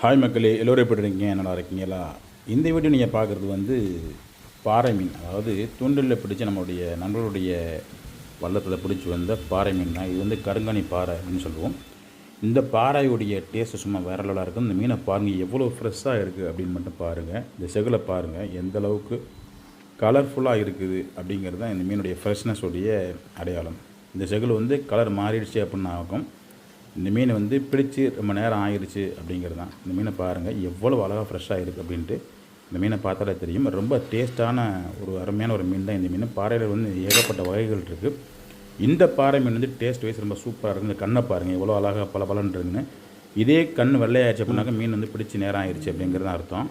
Hi மக்களே. எல்லோரும் எப்படி இருக்கீங்க? நல்லா இருக்கீங்களா? இந்த வீடியோ நீங்கள் பார்க்குறது வந்து பாறை மீன். அதாவது தூண்டிலில் பிடிச்ச நம்மளுடைய நண்பர்களுடைய வள்ளத்தில் பிடிச்சி வந்த பாறை மீன் தான் இது வந்து கருங்கணி பாறை அப்படின்னு சொல்லுவோம். இந்த பாறையுடைய டேஸ்ட்டு சும்மா வேற லெவலாக இருக்கும். இந்த மீனை பாருங்கள் எவ்வளோ ஃப்ரெஷ்ஷாக இருக்குது அப்படின்னு மட்டும் பாருங்கள் இந்த செகுலை பாருங்கள் எந்த அளவுக்கு கலர்ஃபுல்லாக இருக்குது அப்படிங்கிறது தான் இந்த மீனுடைய ஃப்ரெஷ்னஸ் உடைய அடையாளம். இந்த செகுல் வந்து கலர் மாறிடுச்சு அப்படின்னு ஆகும். இந்த மீன் வந்து பிடிச்சி ரொம்ப நேரம் ஆயிடுச்சு அப்படிங்கிறது தான். இந்த மீனை பாருங்கள் எவ்வளோ அழகாக ஃப்ரெஷ்ஷாக இருக்குது அப்படின்ட்டு இந்த மீனை பார்த்தாலே தெரியும். ரொம்ப டேஸ்ட்டான ஒரு அருமையான ஒரு மீன் தான் இந்த மீன். பாறையில் வந்து ஏகப்பட்ட வகைகள் இருக்குது இந்த பாறை மீன் வந்து டேஸ்ட் வைஸ் ரொம்ப சூப்பராக இருக்குது இந்த கண்ணை பாருங்கள் எவ்வளோ அழகாக பல இருக்குதுன்னு இதே கண் வெள்ளையாச்சு அப்படின்னாக்க மீன் வந்து பிடிச்சி நேரம் ஆயிடுச்சு அப்படிங்கிறது தான் அர்த்தம்.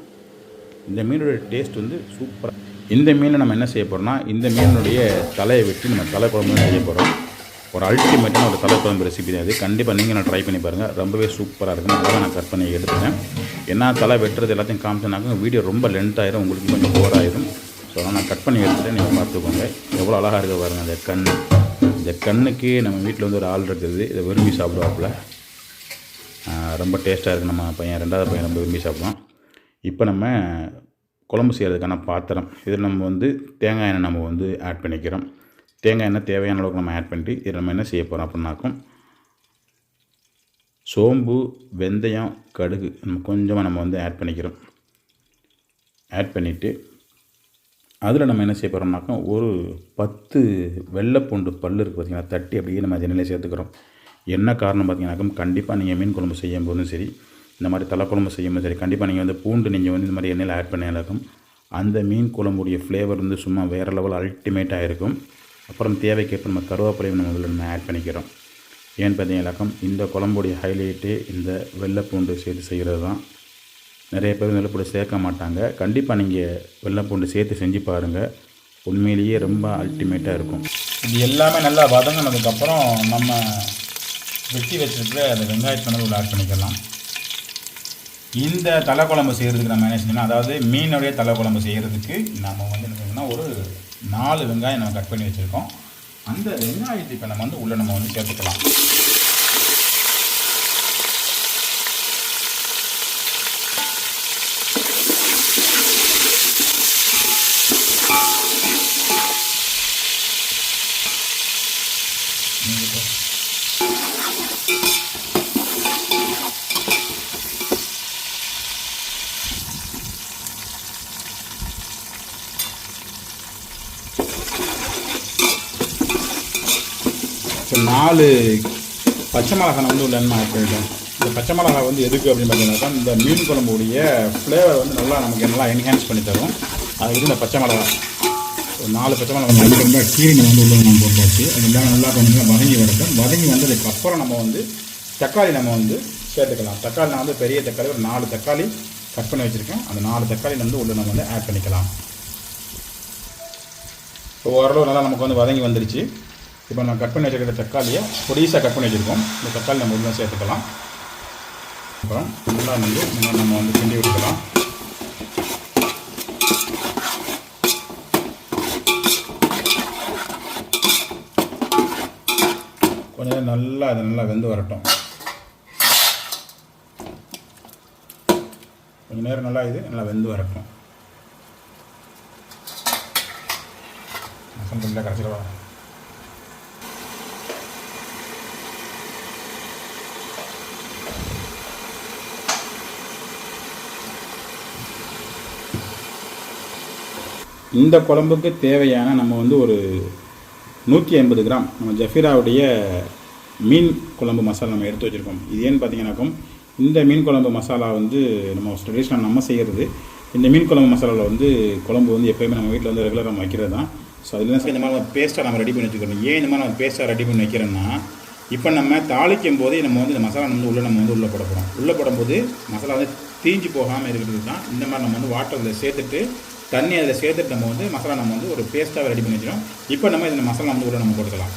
இந்த மீனோட டேஸ்ட் வந்து சூப்பராக இந்த மீனை நம்ம என்ன செய்ய போகிறோம்னா இந்த மீனுடைய தலையை வெட்டி நம்ம தலை குழம்பு செய்ய போகிறோம் ஒரு அல்டிமேட்டான ஒரு தலை குழம்பு ரெசிபி தான் இது. கண்டிப்பாக நீங்கள் நான் ட்ரை பண்ணி பாருங்கள் ரொம்பவே சூப்பராக இருக்கும் அதை நான் கட் பண்ணி எடுத்துட்டேன். என்ன தலை வெட்டுறது எல்லாத்தையும் காமிச்சனாக்க வீடியோ ரொம்ப லென்த் ஆயிரும். உங்களுக்கு கொஞ்சம் போர் ஆயிரும். ஸோ அதனால் நான் கட் பண்ணி எடுத்துகிட்டு நீங்கள் பார்த்துக்கோங்க. எவ்வளோ அழகாக இருக்க பாருங்கள் அந்த கண். இந்த கண்ணுக்கு நம்ம வீட்டில் வந்து ஒரு ஆள் இருக்குது. இதை விரும்பி சாப்பிடுவாப்புல. ரொம்ப டேஸ்ட்டாக இருக்குது நம்ம பையன் ரெண்டாவது பையன் ரொம்ப விரும்பி சாப்பிடுவான். இப்போ நம்ம குழம்பு செய்கிறதுக்கான பாத்திரம். இதில் நம்ம வந்து தேங்காய் எண்ணெய் நம்ம வந்து ஆட் பண்ணிக்கிறோம். தேங்காய் எண்ணெய் தேவையான அளவுக்கு நம்ம ஆட் பண்ணிட்டு இதில் நம்ம என்ன செய்ய போகிறோம் அப்படின்னாக்கும் சோம்பு வெந்தயம் கடுகு நம்ம கொஞ்சமாக நம்ம வந்து ஆட் பண்ணிக்கிறோம். ஆட் பண்ணிவிட்டு அதில் நம்ம என்ன செய்ய போகிறோம்னாக்கா ஒரு பத்து வெள்ளைப்பூண்டு பல் இருக்குது பார்த்தீங்கன்னா தட்டி அப்படியே நம்ம எண்ணெயில் சேர்த்துக்கிறோம். என்ன காரணம் பார்த்தீங்கன்னாக்கா கண்டிப்பாக நீங்கள் மீன் குழம்பு செய்யும் போதும் சரி இந்த மாதிரி தலை குழம்பு செய்யும் போதும் சரி கண்டிப்பாக நீங்கள் வந்து பூண்டு நீங்கள் வந்து இந்த மாதிரி எண்ணெயில் ஆட் பண்ணியாலும் அந்த மீன் குழம்புடைய ஃப்ளேவர் வந்து சும்மா வேறு லெவல் அல்டிமேட்டாக இருக்கும். அப்புறம் தேவைக்கேற்ப நம்ம கருவேப்பிலையும் நம்ம இதில் நம்ம ஆட் பண்ணிக்கிறோம். ஏன்னு பார்த்தீங்கன்னாக்கம் இந்த குழம்புடைய ஹைலைட்டே இந்த வெள்ளைப்பூண்டு சேர்த்து செய்கிறது தான். நிறைய பேர் வெள்ளைப்பூண்டு சேர்க்க மாட்டாங்க. கண்டிப்பாக நீங்கள் வெள்ளைப்பூண்டு சேர்த்து செஞ்சு பாருங்கள் உண்மையிலேயே ரொம்ப அல்டிமேட்டாக இருக்கும். இது எல்லாமே நல்லா வதங்கினதுக்கப்புறம் நம்ம வெட்டி வச்சுருக்கிற அந்த வெங்காயத்தினது உள்ள ஆட் பண்ணிக்கலாம். இந்த தலை குழம்பு செய்கிறதுக்கு நம்ம என்ன செஞ்சோம்னா அதாவது மீனுடைய தலை குழம்பு செய்கிறதுக்கு நம்ம வந்து என்ன ஒரு நாலு வெங்காயம் நம்ம கட் பண்ணி வச்சுருக்கோம். அந்த வெங்காயத்தை இப்போ நம்ம வந்து உள்ளே நம்ம வந்து சேர்த்துக்கலாம். இப்போ நாலு பச்சை மிளகாய் வந்து உள்ள எண்ணெய் ஆட் இந்த பச்சை மிளகாய் வந்து எதுக்கு அப்படின்னு பார்த்தீங்கன்னாக்கா இந்த மீன் குழம்புடைய ஃப்ளேவர் வந்து நல்லா நமக்கு நல்லா என்ஹான்ஸ் பண்ணி தரும். அதுக்கு இந்த பச்சை மிளகாய். ஒரு நாலு பச்சை மிளகாய் வந்து ரொம்ப கீரை வந்து உள்ள நம்ம போட்டாச்சு. அதெல்லாம் நல்லா கொஞ்சம் வதங்கி வரட்டும். வதங்கி வந்ததுக்கு அப்புறம் நம்ம வந்து தக்காளி நம்ம வந்து சேர்த்துக்கலாம். தக்காளி நான் வந்து பெரிய தக்காளி ஒரு நாலு தக்காளி கட் பண்ணி வச்சுருக்கேன். அந்த நாலு தக்காளி வந்து உள்ள நம்ம வந்து ஆட் பண்ணிக்கலாம். இப்போ ஓரளவு நல்லா நமக்கு வந்து வதங்கி வந்துருச்சு. இப்போ நம்ம கட் பண்ணி வச்சுருக்கிற தக்காளியை பொடிசாக கட் பண்ணி வச்சுருக்கோம். இந்த தக்காளி நம்ம உள்ள சேர்த்துக்கலாம். அப்புறம் நல்லா வந்து இன்னும் நம்ம வந்து கிண்டி விட்டுக்கலாம். கொஞ்சம் நல்லா அது நல்லா வெந்து வரட்டும். கொஞ்ச நேரம் நல்லா இது நல்லா வெந்து வரட்டும். மசம் பிள்ளை இந்த குழம்புக்கு தேவையான நம்ம வந்து ஒரு நூற்றி ஐம்பது கிராம் நம்ம ஜஃபீராவுடைய மீன் குழம்பு மசாலா நம்ம எடுத்து வச்சுருக்கோம். இது ஏன்னு பார்த்தீங்கன்னாக்கும் இந்த மீன் குழம்பு மசாலா வந்து நம்ம ட்ரெடிஷ்னல் நம்ம செய்கிறது இந்த மீன் குழம்பு மசாலாவில் வந்து குழம்பு வந்து எப்போயுமே நம்ம வீட்டில் வந்து ரெகுலராக நம்ம வைக்கிறது தான் ஸோ அதில் இந்த மாதிரி பேஸ்ட்டாக நம்ம ரெடி பண்ணி வச்சுக்கிறோம் ஏன் இந்த மாதிரி நம்ம பேஸ்ட்டாக ரெடி பண்ணி வைக்கிறேன்னா இப்போ நம்ம தாளிக்கும் போதே நம்ம வந்து இந்த மசாலா வந்து உள்ளே நம்ம வந்து உள்ளே போட போகிறோம் உள்ளே போடும்போது மசாலா வந்து தீஞ்சு போகாமல் இருக்கிறது தான் இந்த மாதிரி நம்ம வந்து வாட்டரில் சேர்த்துட்டு தண்ணி அதில் சேர்த்துட்டு நம்ம வந்து மசாலா நம்ம வந்து ஒரு பேஸ்ட்டாக ரெடி பண்ணி வச்சிடும் இப்போ நம்ம இந்த மசாலா வந்து கூட நம்ம போட்டுக்கலாம்.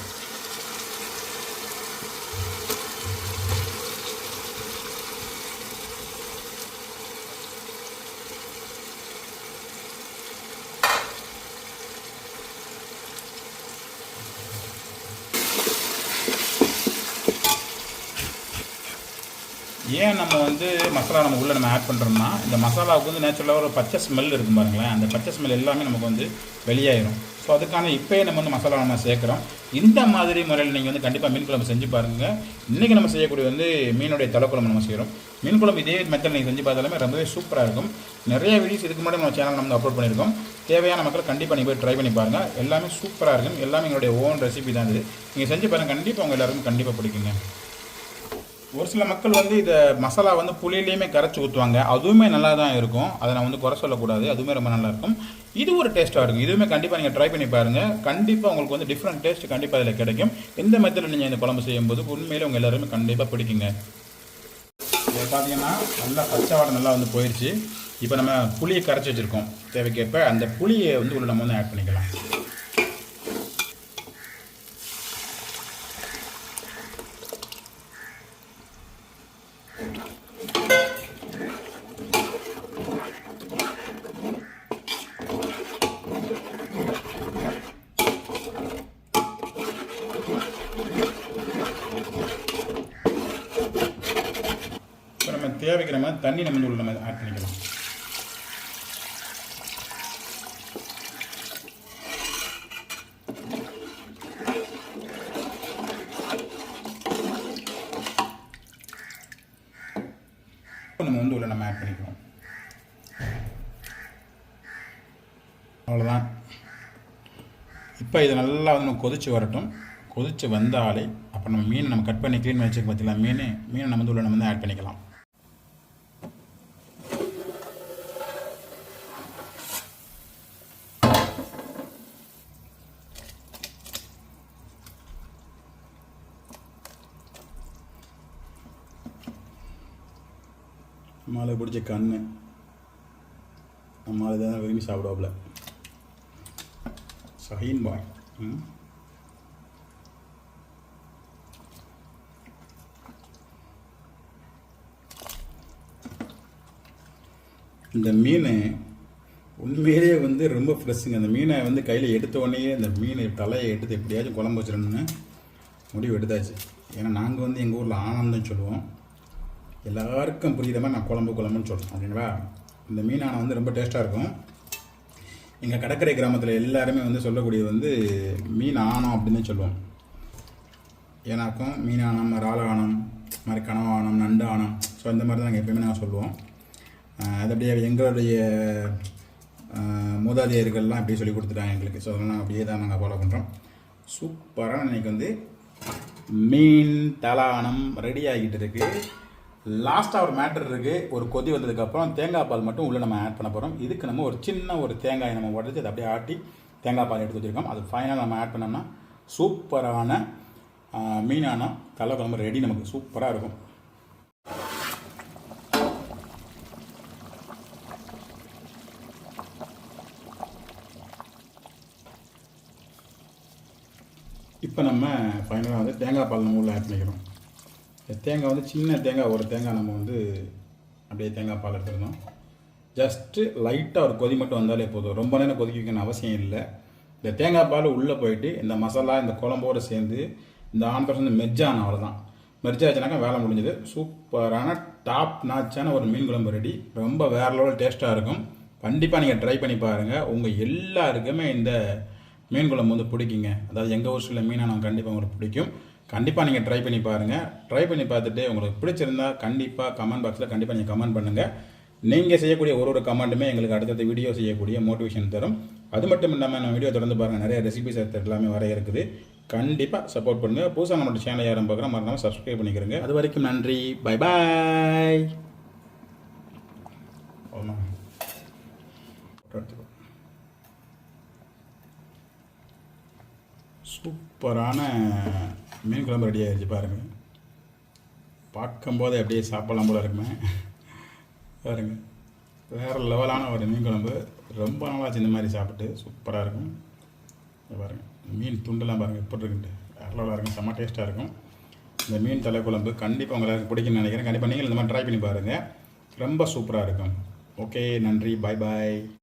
ஏன் நம்ம வந்து மசாலா நம்ம உள்ளே நம்ம ஆட் பண்ணுறோம்னா இந்த மசாலாவுக்கு வந்து நேச்சுரலாக ஒரு பச்சை ஸ்மெல் இருக்கும் பாருங்களேன். அந்த பச்சை ஸ்மெல் எல்லாமே நமக்கு வந்து வெளியாயிரும். ஸோ அதுக்கான இப்போயே நம்ம வந்து மசாலா நம்ம சேர்க்குறோம். இந்த மாதிரி முறையில் நீங்கள் வந்து கண்டிப்பாக மீன் குழம்பு செஞ்சு பாருங்கள் இன்றைக்கி நம்ம செய்யக்கூடிய வந்து மீனுடைய தலைக்குழம்பு நம்ம செய்கிறோம் மீன் குழம்பு இதே மெத்தட் நீங்கள் செஞ்சு பார்த்தாலுமே ரொம்பவே சூப்பராக இருக்கும். நிறைய வீடியோஸ் இதுக்கு முன்னாடி நம்ம சேனல் நம்ம அப்லோட் பண்ணியிருக்கோம். தேவையான மக்கள் கண்டிப்பாக நீங்கள் போய் ட்ரை பண்ணி பாருங்கள் எல்லாமே சூப்பராக இருக்கும். எல்லாமே எங்களுடைய ஓன் ரெசிபி தான் இது. நீங்கள் செஞ்சு பாருங்கள் கண்டிப்பாக உங்கள் எல்லாருக்கும் கண்டிப்பாக பிடிக்குங்க. ஒரு சில மக்கள் வந்து இதை மசாலா வந்து புளியிலையுமே கரைச்சி ஊற்றுவாங்க அதுவுமே நல்லா தான் இருக்கும். அதை நான் வந்து குறை சொல்லக்கூடாது. அதுவுமே ரொம்ப நல்லா இருக்கும் இது ஒரு டேஸ்ட்டாக இருக்கும். இதுவுமே கண்டிப்பாக நீங்கள் ட்ரை பண்ணி பாருங்கள் கண்டிப்பாக உங்களுக்கு வந்து டிஃப்ரெண்ட் டேஸ்ட் கண்டிப்பாக அதில் கிடைக்கும். எந்த மெத்தடில் நீங்கள் இந்த குழம்பு செய்யும்போது உண்மையிலே உங்கள் எல்லாருமே கண்டிப்பாக பிடிக்குங்க. இதை பார்த்தீங்கன்னா நல்லா பச்சை வாடை நல்லா வந்து போயிடுச்சு இப்போ நம்ம புளியை கரைச்சி வச்சுருக்கோம். தேவைக்கேற்ப அந்த புளியை வந்து உள்ள நம்ம வந்து ஆட் பண்ணிக்கலாம் இப்போ நம்ம தேவைக்கிற மாதிரி தண்ணி நம்ம உள்ள நம்ம ஆட் பண்ணிக்கலாம். இப்போ நம்ம வந்து உள்ள நம்ம ஆட் பண்ணிக்கலாம். அவ்வளோதான் இப்போ இது நல்லா வந்து நம்ம கொதிச்சு வரட்டும். கொதிச்சு வந்தாலே அப்போ நம்ம மீன் நம்ம கட் பண்ணி க்ளீன் பண்ணி வச்சுக்க பார்த்தீங்களா மீன் மீனை நம்ம வந்து உள்ள நம்ம வந்து ஆட் பண்ணிக்கலாம். நம்மளால பிடிச்ச கண் நம்மளால தான் விரும்பி சாப்பிடுவாப்புல. சஹீன் பாய். ம்? இந்த மீன் உண்மையிலேயே வந்து ரொம்ப ஃப்ரெஷ்ஷுங்க அந்த மீனை வந்து கையில் எடுத்த உடனே அந்த மீன் தலையை எடுத்து எப்படியாச்சும் குழம்பு வச்சிடணும்னு முடிவு எடுத்தாச்சு. ஏன்னா நாங்கள் வந்து எங்கள் ஊரில் ஆனந்தம் சொல்லுவோம். எல்லாருக்கும் புரியுற மாதிரி நான் குழம்பு குழம்புன்னு சொல்கிறேன் ஓகேங்களா? இந்த மீன் ஆனம் வந்து ரொம்ப டேஸ்ட்டாக இருக்கும். எங்கள் கடற்கரை கிராமத்தில் எல்லாருமே வந்து சொல்லக்கூடியது வந்து மீன் ஆனம் அப்படின்னு சொல்லுவோம் ஏன்னாக்கும் மீனானம் ஆனம் இறால் ஆனம் இது மாதிரி கனவா ஆணம் நண்டு ஆணம். ஸோ இந்த மாதிரி தான் நாங்கள் எப்பயுமே நாங்கள் சொல்லுவோம். அது அப்படியே எங்களுடைய மூதாதையர்கள்லாம் அப்படியே சொல்லி கொடுத்துட்டாங்க எங்களுக்கு. ஸோ அதெல்லாம் அப்படியே தான் நாங்கள் ஃபாலோ பண்ணுறோம் சூப்பராக இன்றைக்கி வந்து மீன் தலானம் ரெடி ஆகிட்டு இருக்குது லாஸ்ட்டாக ஒரு மேட்டர் இருக்குது ஒரு கொதி வந்ததுக்கப்புறம் தேங்காய் பால் மட்டும் உள்ளே நம்ம ஆட் பண்ண போகிறோம் இதுக்கு நம்ம ஒரு சின்ன ஒரு தேங்காயை நம்ம உடச்சி அதை அப்படியே ஆட்டி தேங்காய் பால் எடுத்து வச்சுருக்கோம். அது ஃபைனலாக நம்ம ஆட் பண்ணோம்னா சூப்பரான மீனான தலை குழம்பு ரெடி நமக்கு. சூப்பராக இருக்கும். இப்போ நம்ம ஃபைனலாக வந்து தேங்காய் பால் நம்ம உள்ளே ஆட் பண்ணிக்கிறோம். தேங்காய் வந்து சின்ன தேங்காய் ஒரு தேங்காய் நம்ம வந்து அப்படியே தேங்காய் பால் எடுத்துருந்தோம். ஜஸ்ட்டு லைட்டாக ஒரு கொதி மட்டும் வந்தாலே போதும். ரொம்ப நேரம் கொதிக்க வைக்கணும் அவசியம் இல்லை. இந்த தேங்காய் பால் உள்ளே போயிட்டு இந்த மசாலா இந்த குழம்போடு சேர்ந்து இந்த ஆண்பர்ஸ் வந்து மெர்ஜான அவ்வளோதான் மெர்ஜ் ஆச்சுனாக்கா வேலை முடிஞ்சது. சூப்பரான டாப் நாச்சான ஒரு மீன் குழம்பு ரெடி ரொம்ப வேற லெவல் டேஸ்ட்டாக இருக்கும். கண்டிப்பாக நீங்கள் ட்ரை பண்ணி பாருங்கள் உங்கள் எல்லாருக்குமே இந்த மீன் குழம்பு வந்து பிடிக்குங்க. அதாவது எங்கள் ஊர் சில மீனை நான் கண்டிப்பாக உங்களுக்கு பிடிக்கும். கண்டிப்பாக நீங்கள் ட்ரை பண்ணி பாருங்கள் ட்ரை பண்ணி பார்த்துட்டு உங்களுக்கு பிடிச்சிருந்தா கண்டிப்பாக கமெண்ட் பாக்ஸில் கண்டிப்பாக நீங்கள் கமெண்ட் பண்ணுங்கள் நீங்கள் செய்யக்கூடிய ஒரு ஒரு கமெண்ட்டுமே எங்களுக்கு அடுத்தடுத்த வீடியோ செய்யக்கூடிய மோட்டிவேஷன் தரும். அது மட்டும் இல்லாமல் நம்ம வீடியோ தொடர்ந்து பாருங்கள் நிறைய ரெசிபிஸ் எல்லாமே வர இருக்குது. கண்டிப்பாக சப்போர்ட் பண்ணுங்கள் புதுசாக நம்மளோட சேனல் யாரும் பார்க்குறோம் மறக்காமல் சப்ஸ்கிரைப் பண்ணிக்கிறங்க. அது வரைக்கும் நன்றி. பை பாய் சூப்பரான மீன் குழம்பு ரெடி ஆகிடுச்சு பாருங்கள் பார்க்கும்போது அப்படியே சாப்பிடலாம் போல இருக்குமே. பாருங்க. வேறு லெவலான ஒரு மீன் குழம்பு. ரொம்ப நாளாச்சு இந்த மாதிரி சாப்பிட்டு. சூப்பராக இருக்கும். பாருங்கள் மீன் துண்டெல்லாம் பாருங்கள் எப்படி இருக்குன்ட்டு. வேறு லெவலாக இருக்கும். செம்ம டேஸ்ட்டாக இருக்கும். இந்த மீன் தலை குழம்பு கண்டிப்பாக உங்களுக்கு பிடிக்கும்னு நினைக்கிறேன். கண்டிப்பாக நீங்கள் இந்த மாதிரி ட்ரை பண்ணி பாருங்கள் ரொம்ப சூப்பராக இருக்கும். ஓகே நன்றி. பாய் பாய்